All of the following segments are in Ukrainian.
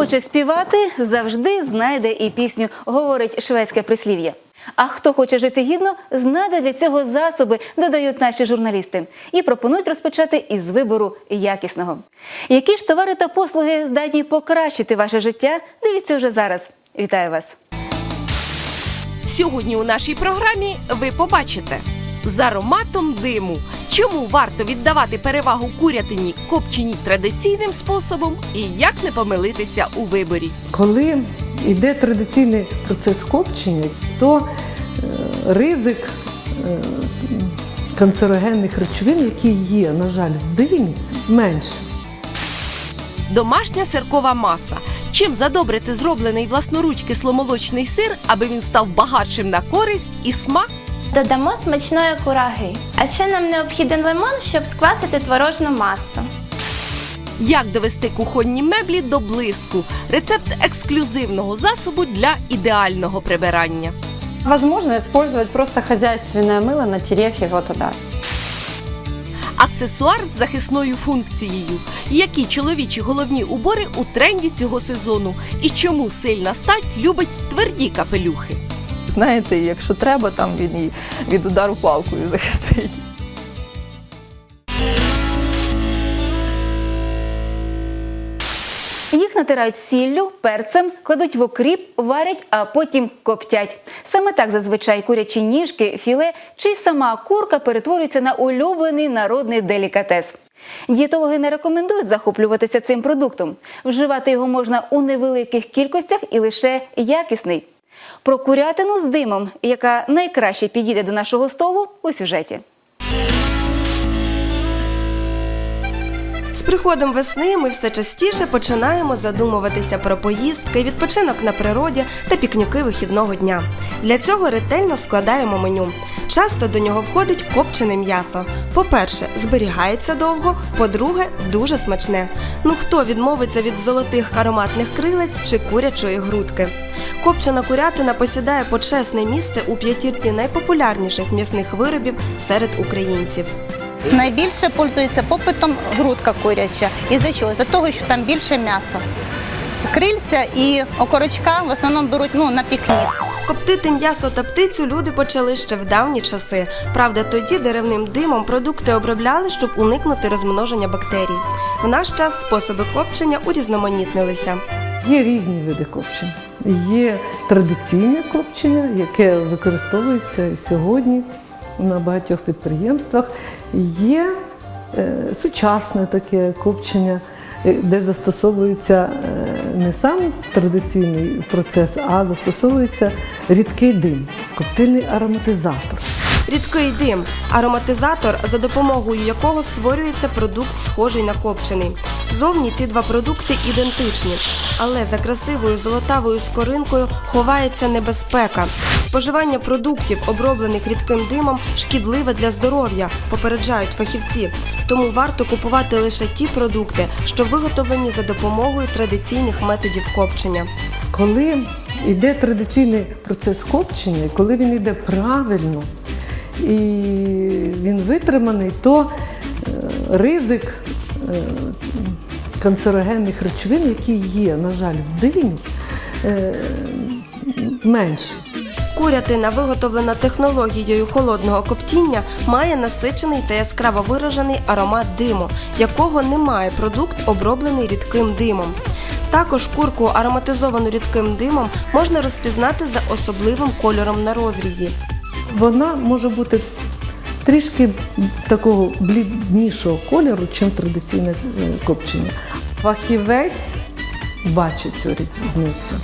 хоче співати, завжди знайде і пісню, говорить шведське прислів'я. А хто хоче жити гідно, знайде для цього засоби, додають наші журналісти, і пропонують розпочати із вибору якісного. Які ж товари та послуги здатні покращити ваше життя? Дивіться вже зараз. Вітаю вас! Сьогодні у нашій програмі ви побачите з ароматом диму. Чому варто віддавати перевагу курятині копченій традиційним способом і як не помилитися у виборі? Коли йде традиційний процес копчення, то е, ризик е, канцерогенних речовин, які є, на жаль, в димі, менше. Домашня сиркова маса. Чим задобрити зроблений власноруч кисломолочний сир, аби він став багатшим на користь і смак? Додамо смачної кураги. А ще нам необхіден лимон, щоб сквасити творожну масу. Як довести кухонні меблі до блиску? Рецепт ексклюзивного засобу для ідеального прибирання. Возможно использовать просто хозяйственное мыло, натерев его туда. Аксесуар з захисною функцією. Які чоловічі головні убори у тренді цього сезону? І чому сильна стать любить тверді капелюхи? Знаєте, якщо треба, там він і від удару палкою захистить. Їх натирають сіллю, перцем, кладуть в окріп, варять, а потім коптять. Саме так зазвичай курячі ніжки, філе чи сама курка перетворюються на улюблений народний делікатес. Дієтологи не рекомендують захоплюватися цим продуктом. Вживати його можна у невеликих кількостях і лише якісний. Про курятину з димом, яка найкраще підійде до нашого столу, у сюжеті. З приходом весни ми все частіше починаємо задумуватися про поїздки, відпочинок на природі та пікніки вихідного дня. Для цього ретельно складаємо меню. Часто до нього входить копчене м'ясо. По-перше, зберігається довго, по-друге, дуже смачне. Ну хто відмовиться від золотих ароматних крилець чи курячої грудки? Копчена курятина посідає почесне місце у п'ятірці найпопулярніших м'ясних виробів серед українців. Найбільше пользується попитом грудка куряча. І за чого? За того, що там більше м'яса. Крильця і окорочка в основному беруть ну, на пікнік. Коптити м'ясо та птицю люди почали ще в давні часи. Правда, тоді деревним димом продукти обробляли, щоб уникнути розмноження бактерій. В наш час способи копчення урізноманітнилися. Є різні види копчення. Є традиційне копчення, яке використовується сьогодні на багатьох підприємствах. Є е, сучасне таке копчення, е, де застосовується е, не сам традиційний процес, а застосовується рідкий дим, коптильний ароматизатор. Рідкий дим ароматизатор, за допомогою якого створюється продукт, схожий на копчений. Зовні ці два продукти ідентичні, але за красивою золотавою скоринкою ховається небезпека. Споживання продуктів, оброблених рідким димом, шкідливе для здоров'я, попереджають фахівці. Тому варто купувати лише ті продукти, що виготовлені за допомогою традиційних методів копчення. Коли йде традиційний процес копчення, коли він йде правильно і він витриманий, то е, ризик канцерогенних речовин, які є, на жаль, в димі, е, менший. Курятина, виготовлена технологією холодного коптіння, має насичений та яскраво виражений аромат диму, якого немає продукт, оброблений рідким димом. Також курку, ароматизовану рідким димом, можна розпізнати за особливим кольором на розрізі. Вона може бути трішки такого бліднішого кольору, ніж традиційне е, копчення. Фахівець бачить цю різницю.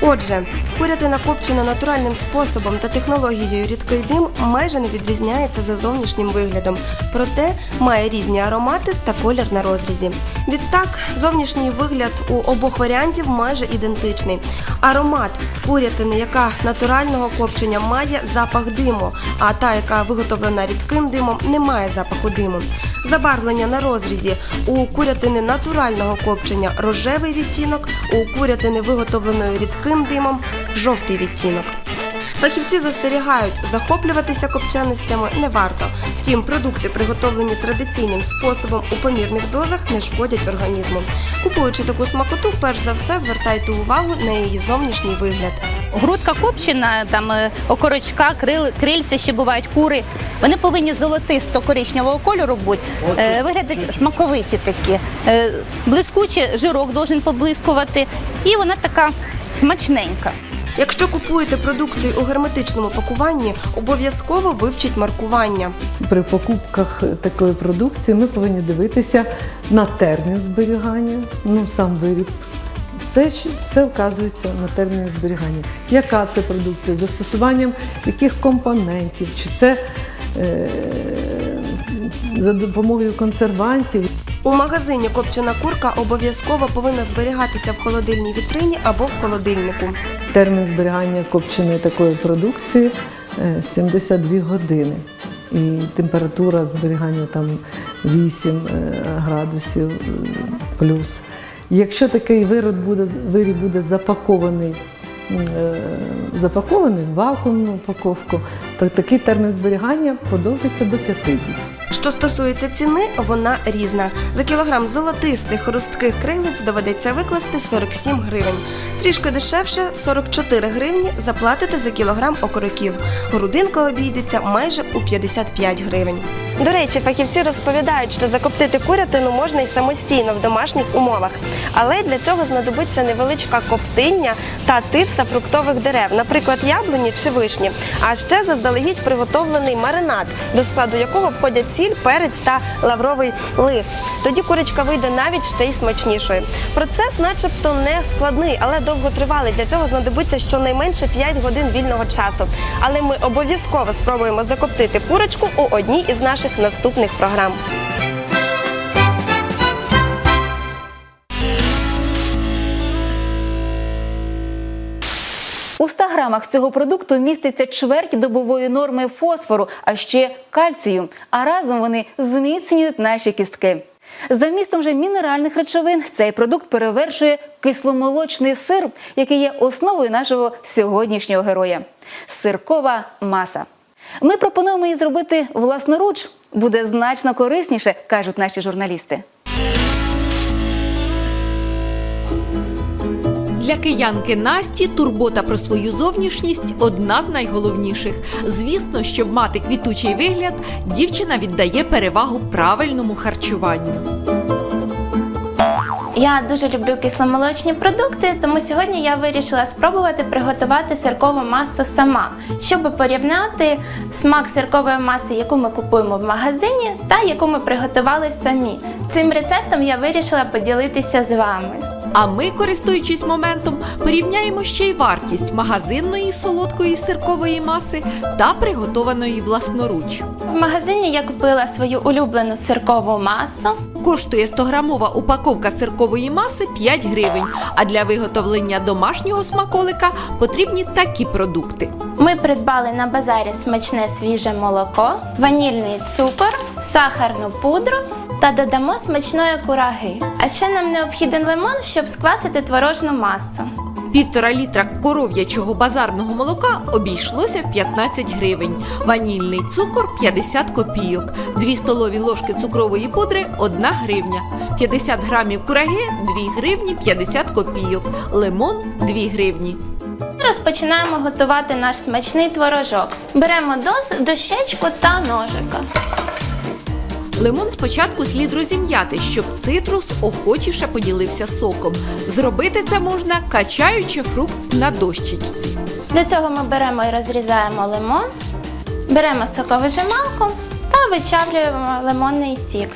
Отже, курятина копчена натуральним способом та технологією рідкий дим майже не відрізняється за зовнішнім виглядом, проте має різні аромати та колір на розрізі. Відтак, зовнішній вигляд у обох варіантів майже ідентичний. Аромат курятини, яка натурального копчення, має запах диму, а та, яка виготовлена рідким димом, не має запаху диму. Забарвлення на розрізі у курятини натурального копчення рожевий відтінок, у курятини виготовленої рідким димом жовтий відтінок. Фахівці застерігають, захоплюватися копченостями не варто. Втім, продукти, приготовлені традиційним способом у помірних дозах, не шкодять організму. Купуючи таку смакоту, перш за все звертайте увагу на її зовнішній вигляд. Грудка копчена, там е, окорочка, крил, крильця, ще бувають кури. Вони повинні золотисто коричневого кольору бути, е, виглядать смаковиті такі. Е, блискуче, жирок должен поблискувати, і вона така смачненька. Якщо купуєте продукцію у герметичному пакуванні, обов'язково вивчіть маркування. При покупках такої продукції ми повинні дивитися на термін зберігання, ну сам виріб. Все, все вказується на термін зберігання. Яка це продукція, застосуванням яких компонентів, чи це е, за допомогою консервантів. У магазині копчена курка обов'язково повинна зберігатися в холодильній вітрині або в холодильнику. Термін зберігання копченої такої продукції е, 72 години. І температура зберігання там 8 е, градусів е, плюс. Якщо такий виріб буде, виріб буде запакований, е, запакований в вакуумну упаковку, то такий термін зберігання подовжиться до 5 днів. Що стосується ціни, вона різна. За кілограм золотистих хрустких крилиць доведеться викласти 47 гривень. Трішки дешевше 44 гривні заплатите за кілограм окороків. Грудинка обійдеться майже у 55 гривень. До речі, фахівці розповідають, що закоптити курятину можна і самостійно в домашніх умовах. Але для цього знадобиться невеличка коптильня та тирса фруктових дерев, наприклад, яблуні чи вишні. А ще заздалегідь приготовлений маринад, до складу якого входять сіль, перець та лавровий лист. Тоді курочка вийде навіть ще й смачнішою. Процес, начебто, не складний, але довготривалий. Для цього знадобиться щонайменше 5 годин вільного часу. Але ми обов'язково спробуємо закоптити курочку у одній із наших наступних програм. У 100 грамах цього продукту міститься чверть добової норми фосфору, а ще кальцію. А разом вони зміцнюють наші кістки. За вмістом же мінеральних речовин цей продукт перевершує кисломолочний сир, який є основою нашого сьогоднішнього героя сиркова маса. Ми пропонуємо її зробити власноруч. Буде значно корисніше, кажуть наші журналісти. Для киянки Насті турбота про свою зовнішність одна з найголовніших. Звісно, щоб мати квітучий вигляд, дівчина віддає перевагу правильному харчуванню. Я дуже люблю кисломолочні продукти, тому сьогодні я вирішила спробувати приготувати сиркову масу сама, щоб порівняти смак сиркової маси, яку ми купуємо в магазині, та яку ми приготували самі. Цим рецептом я вирішила поділитися з вами. А ми, користуючись моментом, порівняємо ще й вартість магазинної солодкої сиркової маси та приготованої власноруч. В магазині я купила свою улюблену сиркову масу. Коштує 100-грамова упаковка сиркової маси 5 гривень, а для виготовлення домашнього смаколика потрібні такі продукти. Ми придбали на базарі смачне свіже молоко, ванільний цукор, сахарну пудру та додамо смачної кураги. А ще нам необхіден лимон, щоб сквасити творожну масу. Півтора літра коров'ячого базарного молока обійшлося 15 гривень, ванільний цукор 50 копійок, 2 столові ложки цукрової пудри 1 гривня, 50 грамів кураги 2 гривні 50 копійок, лимон 2 гривні. Розпочинаємо готувати наш смачний творожок. Беремо доз, дощечку та ножика. Лимон спочатку слід розім'яти, щоб цитрус охочіше поділився соком. Зробити це можна, качаючи фрукт на дощечці. Для цього ми беремо і розрізаємо лимон, беремо соковижималку та вичавлюємо лимонний сік.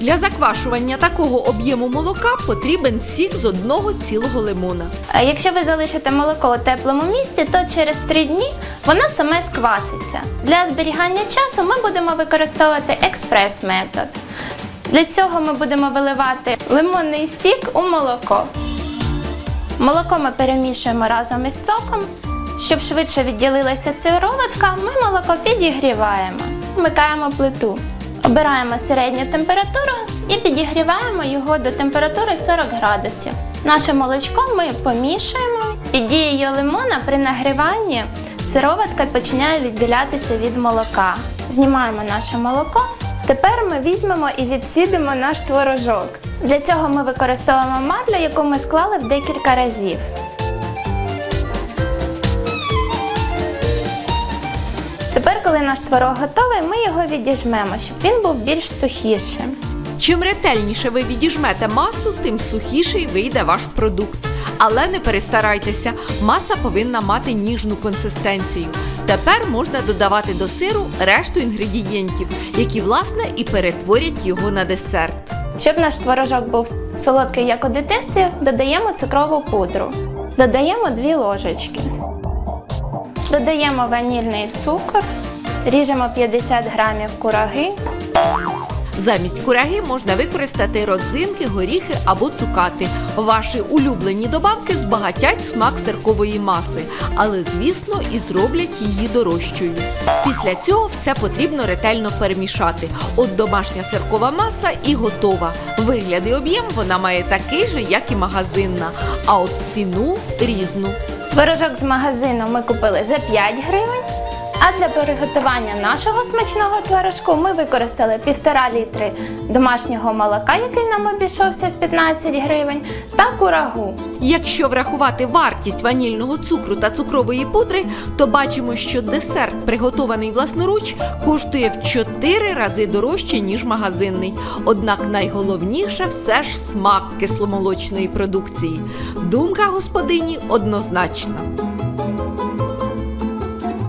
Для заквашування такого об'єму молока потрібен сік з одного цілого лимона. Якщо ви залишите молоко у теплому місці, то через 3 дні воно саме скваситься. Для зберігання часу ми будемо використовувати експрес-метод. Для цього ми будемо виливати лимонний сік у молоко. Молоко ми перемішуємо разом із соком. Щоб швидше відділилася сироватка, ми молоко підігріваємо. Вмикаємо плиту. Обираємо середню температуру і підігріваємо його до температури 40 градусів. Наше молочко ми помішуємо. Під дією лимона при нагріванні сироватка починає відділятися від молока. Знімаємо наше молоко. Тепер ми візьмемо і відсідимо наш творожок. Для цього ми використовуємо марлю, яку ми склали в декілька разів. Тепер, коли наш творог готовий, ми його відіжмемо, щоб він був більш сухішим. Чим ретельніше ви відіжмете масу, тим сухіший вийде ваш продукт. Але не перестарайтеся, маса повинна мати ніжну консистенцію. Тепер можна додавати до сиру решту інгредієнтів, які власне і перетворять його на десерт. Щоб наш творожок був солодкий, як у дитинстві, додаємо цукрову пудру. Додаємо 2 ложечки. Додаємо ванільний цукор. Ріжемо 50 грамів кураги. Замість кураги можна використати родзинки, горіхи або цукати. Ваші улюблені добавки збагатять смак сиркової маси, але звісно і зроблять її дорожчою. Після цього все потрібно ретельно перемішати. От домашня сиркова маса і готова. Вигляд і об'єм вона має такий же, як і магазинна, а от ціну різну. Творожок з магазину ми купили за 5 гривень. А для приготування нашого смачного творожку ми використали 1,5 літри домашнього молока, який нам обійшовся в 15 гривень, та курагу. Якщо врахувати вартість ванільного цукру та цукрової пудри, то бачимо, що десерт, приготований власноруч, коштує в 4 рази дорожче, ніж магазинний. Однак найголовніше все ж смак кисломолочної продукції. Думка господині однозначна.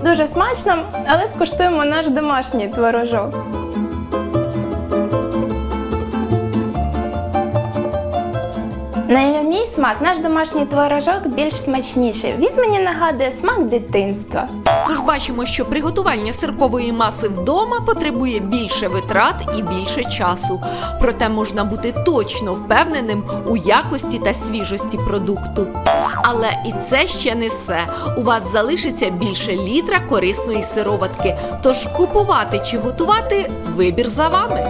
Дуже смачно, але скуштуємо наш домашній творожок. На смак наш домашній творожок більш смачніший. Він мені нагадує смак дитинства. Тож бачимо, що приготування сиркової маси вдома потребує більше витрат і більше часу. Проте можна бути точно впевненим у якості та свіжості продукту. Але і це ще не все. У вас залишиться більше літра корисної сироватки. Тож купувати чи готувати вибір за вами.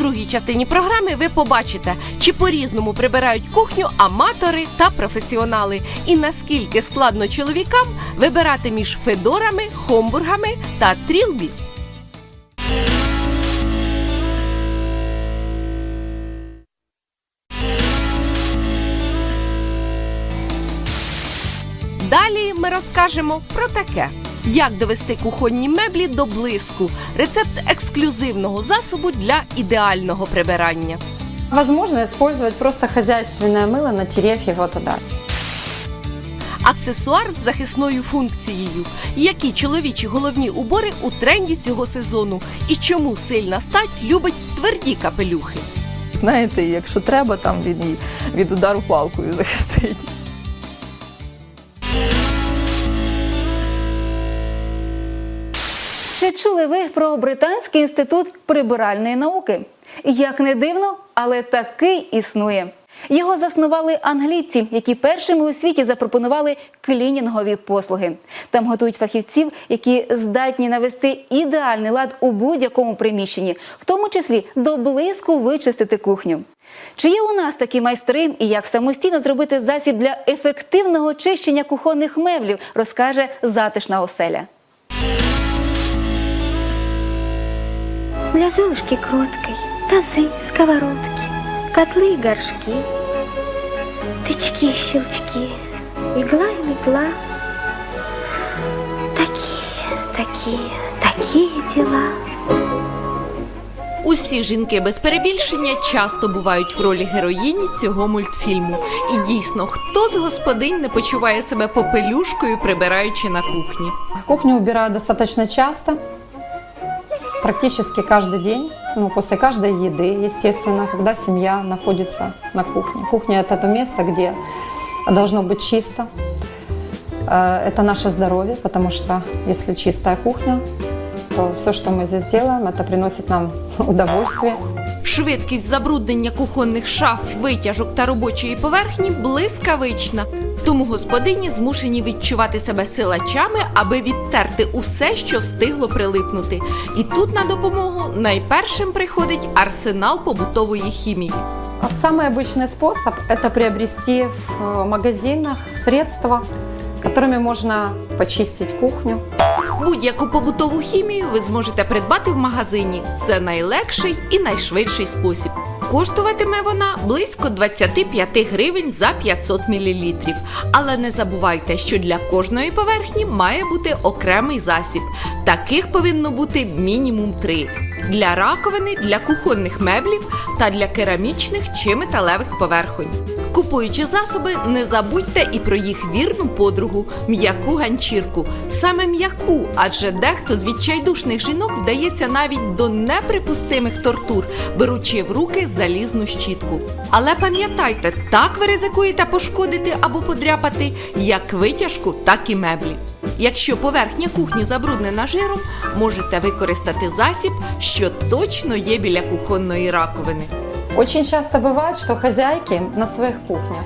Другій частині програми ви побачите, чи по-різному прибирають кухню аматори та професіонали, і наскільки складно чоловікам вибирати між федорами, хомбургами та трілбі. Далі ми розкажемо про таке. Як довести кухонні меблі до блиску? Рецепт ексклюзивного засобу для ідеального прибирання. Возможно использовать просто хозяйственное мыло, натерев его туда. Аксесуар з захисною функцією. Які чоловічі головні убори у тренді цього сезону? І чому сильна стать любить тверді капелюхи? Знаєте, якщо треба, там він і від удару палкою захистить. Чули ви про Британський інститут прибиральної науки? Як не дивно, але такий існує. Його заснували англійці, які першими у світі запропонували клінінгові послуги. Там готують фахівців, які здатні навести ідеальний лад у будь-якому приміщенні, в тому числі до блиску вичистити кухню. Чи є у нас такі майстри і як самостійно зробити засіб для ефективного чищення кухонних меблів, розкаже затишна оселя. Для Золушки кроткой тазы, сковородки, котлы и горшки, тычки, щелчки, игла и метла. Такие, такие, такие дела. Усі жінки без перебільшення часто бувають в ролі героїні цього мультфільму. І дійсно, хто з господинь не почуває себе попелюшкою, прибираючи на кухні. Кухню убираю достаточно часто, практически каждый день, ну, после каждой еды, естественно, когда семья находится на кухне. Кухня – это то место, где должно быть чисто. Э, Это наше здоровье, потому что если чистая кухня, то все, что мы здесь делаем, это приносит нам удовольствие. Швидкість забруднення кухонних шаф, витяжок та робочої поверхні блискавична. Тому господині змушені відчувати себе силачами, аби відтерти усе, що встигло прилипнути. І тут на допомогу найпершим приходить арсенал побутової хімії. А Самый обычный способ – это приобрести в э, магазинах средства, которыми можно почистить кухню. Будь-яку побутову хімію ви зможете придбати в магазині. Це найлегший і найшвидший спосіб. Коштуватиме вона близько 25 гривень за 500 мл. Але не забувайте, що для кожної поверхні має бути окремий засіб. Таких повинно бути мінімум три. Для раковини, для кухонних меблів та для керамічних чи металевих поверхонь. Купуючи засоби, не забудьте і про їх вірну подругу м'яку ганчірку. Саме м'яку, адже дехто з відчайдушних жінок вдається навіть до неприпустимих тортур, беручи в руки залізну щітку. Але пам'ятайте, так ви ризикуєте пошкодити або подряпати як витяжку, так і меблі. Якщо поверхня кухні забруднена жиром, можете використати засіб, що точно є біля кухонної раковини. Очень часто бывает, что хозяйки на своих кухнях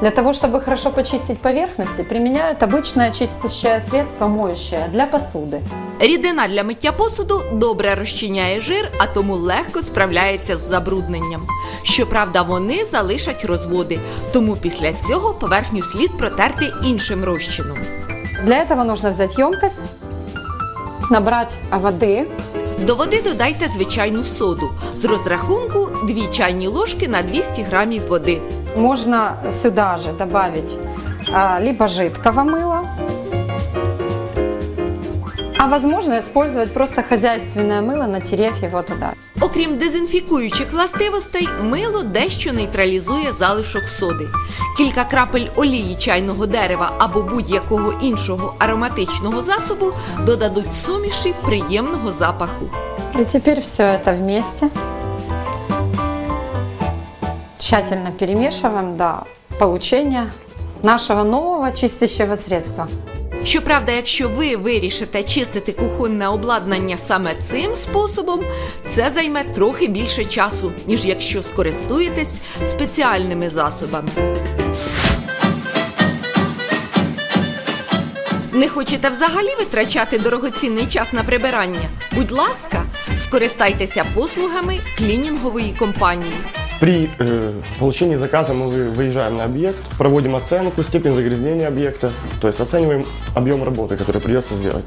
для того, чтобы хорошо почистить поверхности, применяют обычное чистящее средство моющее для посуды. Рідина для миття посуду добре розчиняє жир, а тому легко справляється з забрудненням. Щоправда, вони залишать розводи, тому після цього поверхню слід протерти іншим розчином. Для этого нужно взять емкость, набрать воды, до води додайте звичайну соду з розрахунку 2 чайні ложки на 200 грамів води. можно сюда же добавить а, жидкого мыла, а возможно использовать просто хозяйственное мыло, натерев его туда. Окрім дезінфікуючих властивостей, мило дещо нейтралізує залишок соди. Кілька крапель олії чайного дерева або будь-якого іншого ароматичного засобу додадуть суміші приємного запаху. И теперь все это вместе. Тщательно перемешиваем до получения нашего нового чистящего средства. Щоправда, якщо ви вирішите чистити кухонне обладнання саме цим способом, це займе трохи більше часу, ніж якщо скористуєтесь спеціальними засобами. Не хочете взагалі витрачати дорогоцінний час на прибирання? Будь ласка, скористайтеся послугами клінінгової компанії. При э, получении заказа мы вы- выезжаем на объект, проводим оценку, степень загрязнения объекта, то есть оцениваем объем работы, который придется сделать.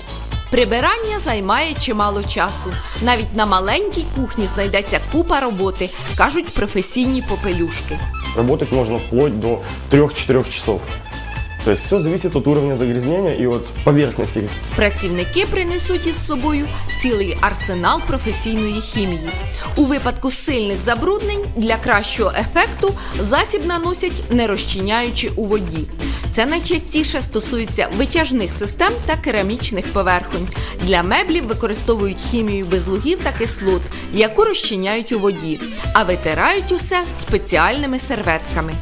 Прибирання займає чимало часу. Навіть на маленькій кухні знайдеться купа роботи, кажуть професійні попелюшки. Работать можно вплоть до 3-4 часов. То есть все зависит от уровня загрязнения и от поверхности. Працівники принесуть із собою цілий арсенал професійної хімії. У випадку сильних забруднень для кращого ефекту засіб наносять не розчиняючи у воді. Це найчастіше стосується витяжних систем та керамічних поверхонь. Для меблів використовують хімію безлугів та кислот, яку розчиняють у воді, а витирають усе спеціальними серветками.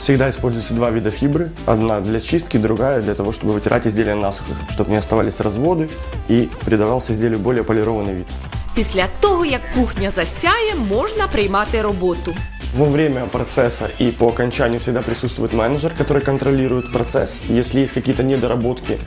Всегда используются два вида фибры. Одна для чистки, другая для того, чтобы вытирать изделия насухо, чтобы не оставались разводы и придавался изделию более полированный вид. Після того, як кухня засяє, можна приймати роботу. Во время процесса и по окончанию всегда присутствует менеджер, который контролирует процесс. Если есть какие-то недоработки,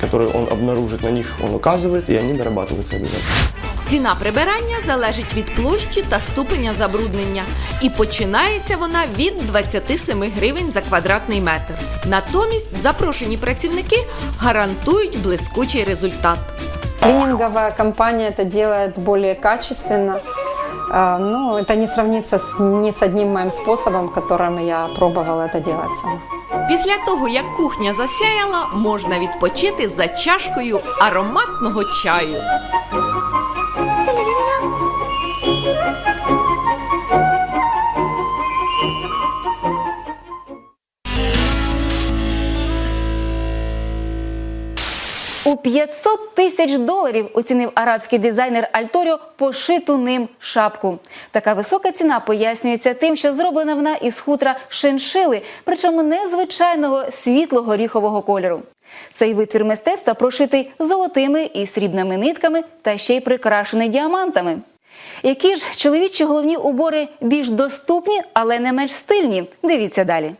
которые он обнаружит, на них он указывает, и они дорабатываются обязательно. Ціна прибирання залежить від площі та ступеня забруднення, і починається вона від 27 гривень за квадратний метр. Натомість запрошені працівники гарантують блискучий результат. Клининговая компания это делает более качественно. А, Ну, это не сравнится с, ни с одним моим способом, которым я пробовала это делать сама. Після того, як кухня засяяла, можна відпочити за чашкою ароматного чаю. У 500 тисяч доларів оцінив арабський дизайнер Альторіо пошиту ним шапку. Така висока ціна пояснюється тим, що зроблена вона із хутра шиншили, причому незвичайного світло-горіхового кольору. Цей витвір мистецтва прошитий золотими і срібними нитками та ще й прикрашений діамантами. Які ж чоловічі головні убори більш доступні, але не менш стильні? Дивіться далі.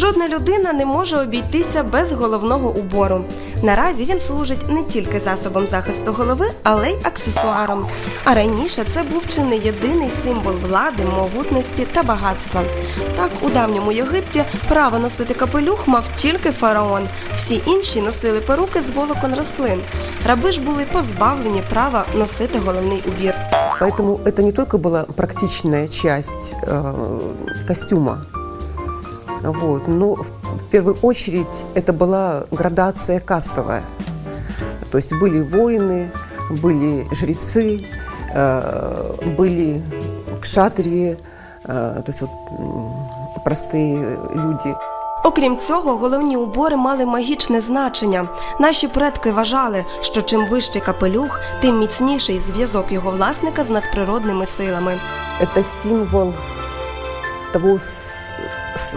Жодна людина не може обійтися без головного убору. Наразі він служить не тільки засобом захисту голови, але й аксесуаром. А раніше це був чи не єдиний символ влади, могутності та багатства. Так, у давньому Єгипті право носити капелюх мав тільки фараон. Всі інші носили перуки з волокон рослин. Раби ж були позбавлені права носити головний убір. Поэтому это не только была практичная часть э, костюма, вот, но в, в первую очередь это была градация кастовая. То есть были воины, были жрецы, э, были кшатрии, э, то есть вот, м, простые люди. Окрім цього, головні убори мали магічне значення. Наші предки вважали, що чим вищий капелюх, тим міцніший зв'язок його власника з надприродними силами. Это символ того с- с- с-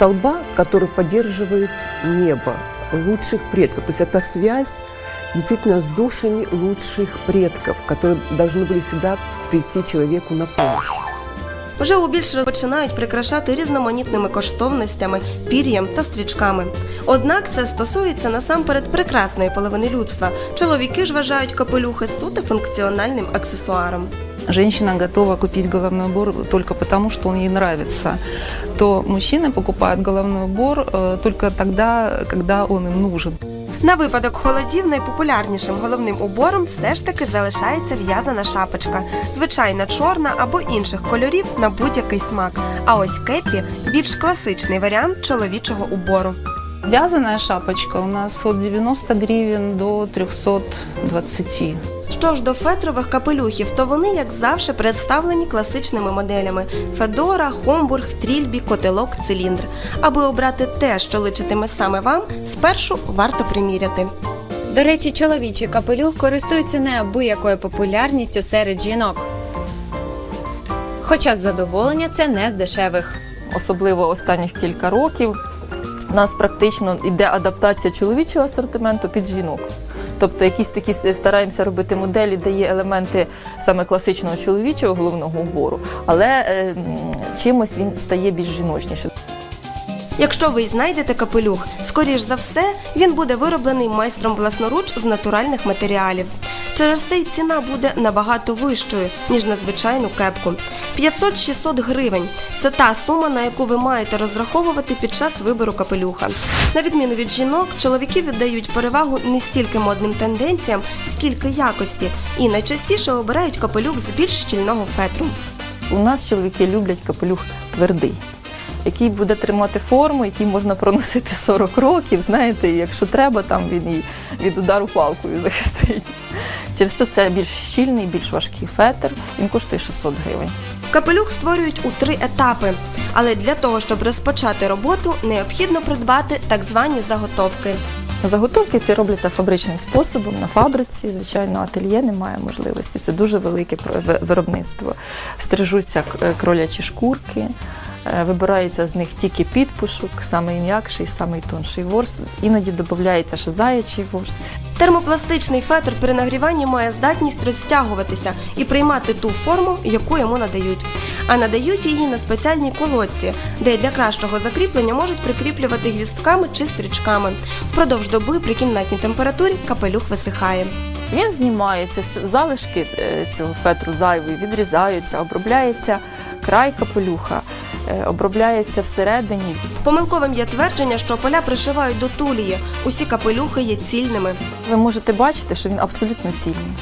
столба, который поддерживает небо, лучших предков. То есть это связь действительно с душами лучших предков, которые должны были всегда прийти человеку на помощь. Вже у більш починають прикрашати різноманітними коштовностями, пір'ям та стрічками. Однак це стосується насамперед прекрасної половини людства. Чоловіки ж вважають капелюхи суто функціональним аксесуаром. женщина готова купить головной убор только потому, что он ей нравится, то мужчины покупают головной убор э, только тогда, когда он им нужен. На випадок холодів найпопулярнішим головним убором все ж таки залишається в'язана шапочка, звичайна чорна або інших кольорів на будь-який смак. А ось кепі більш класичний варіант чоловічого убору. Вязаная шапочка у нас от 90 гривен до 320. Що ж до фетрових капелюхів, то вони, як завжди, представлені класичними моделями: Федора, Хомбург, Трільбі, Котелок, Циліндр. Аби обрати те, що личитиме саме вам, спершу варто приміряти. До речі, чоловічий капелюх користується неабиякою популярністю серед жінок. Хоча задоволення це не з дешевих. особливо останніх кілька років, у нас практично йде адаптація чоловічого асортименту під жінок. Тобто якісь такі стараємося робити моделі, де є елементи саме класичного чоловічого головного убору, але е, чимось він стає більш жіночнішим. Якщо ви знайдете капелюх, скоріш за все, він буде вироблений майстром власноруч з натуральних матеріалів. Через це й ціна буде набагато вищою, ніж на звичайну кепку. 500-600 гривень це та сума, на яку ви маєте розраховувати під час вибору капелюха. На відміну від жінок, чоловіки віддають перевагу не стільки модним тенденціям, скільки якості, і найчастіше обирають капелюх з більш щільного фетру. У нас чоловіки люблять капелюх твердий, який буде тримати форму, який можна проносити 40 років. Знаєте, і якщо треба, там він і від удару палкою захистить. Через то це більш щільний, більш важкий фетр. Він коштує 600 гривень. Капелюх створюють у три етапи, але для того, щоб розпочати роботу, необхідно придбати так звані заготовки. Заготовки ці робляться фабричним способом на фабриці. Звичайно, ательє немає можливості. Це дуже велике виробництво. Стрижуться кролячі шкурки, е, вибирається з них тільки підпушок, самий м'якший, самий тонший ворс. Іноді додається ще заячий ворс. Термопластичний фетр при нагріванні має здатність розтягуватися і приймати ту форму, яку йому надають. А надають її на спеціальній колодці, де для кращого закріплення можуть прикріплювати гвістками чи стрічками. Впродовж доби при кімнатній температурі капелюх висихає. Він знімається, залишки е, цього фетру зайвої відрізаються, обробляється край капелюха, е, обробляється всередині. Помилковим є твердження, що поля пришивають до тулії. Усі капелюхи є цільними. Ви можете бачити, що він абсолютно цільний.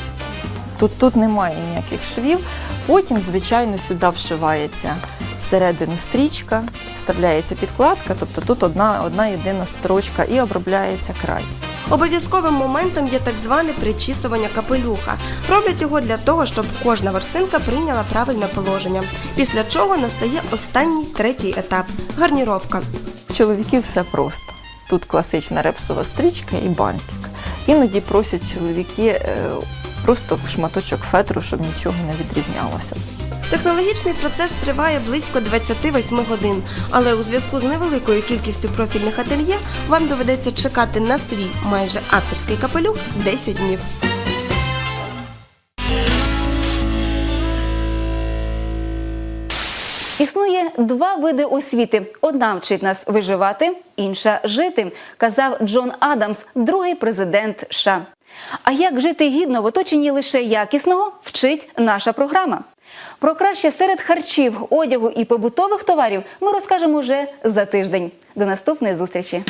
Тут, тут немає ніяких швів. Потім, звичайно, сюди вшивається всередину стрічка, вставляється підкладка, тобто тут одна, одна єдина строчка і обробляється край. Обов'язковим моментом є так зване причісування капелюха. Роблять його для того, щоб кожна ворсинка прийняла правильне положення. Після чого настає останній третій етап гарніровка. Чоловіків все просто. Тут класична репсова стрічка і бантик. Іноді просять чоловіки е, просто шматочок фетру, щоб нічого не відрізнялося. Технологічний процес триває близько 28 годин, але у зв'язку з невеликою кількістю профільних ательє вам доведеться чекати на свій майже авторський капелюх 10 днів. Існує два види освіти: одна вчить нас виживати, інша жити, казав Джон Адамс, другий президент США. А як жити гідно в оточенні лише якісного вчить наша програма. Про краще серед харчів, одягу і побутових товарів ми розкажемо вже за тиждень. До наступної зустрічі!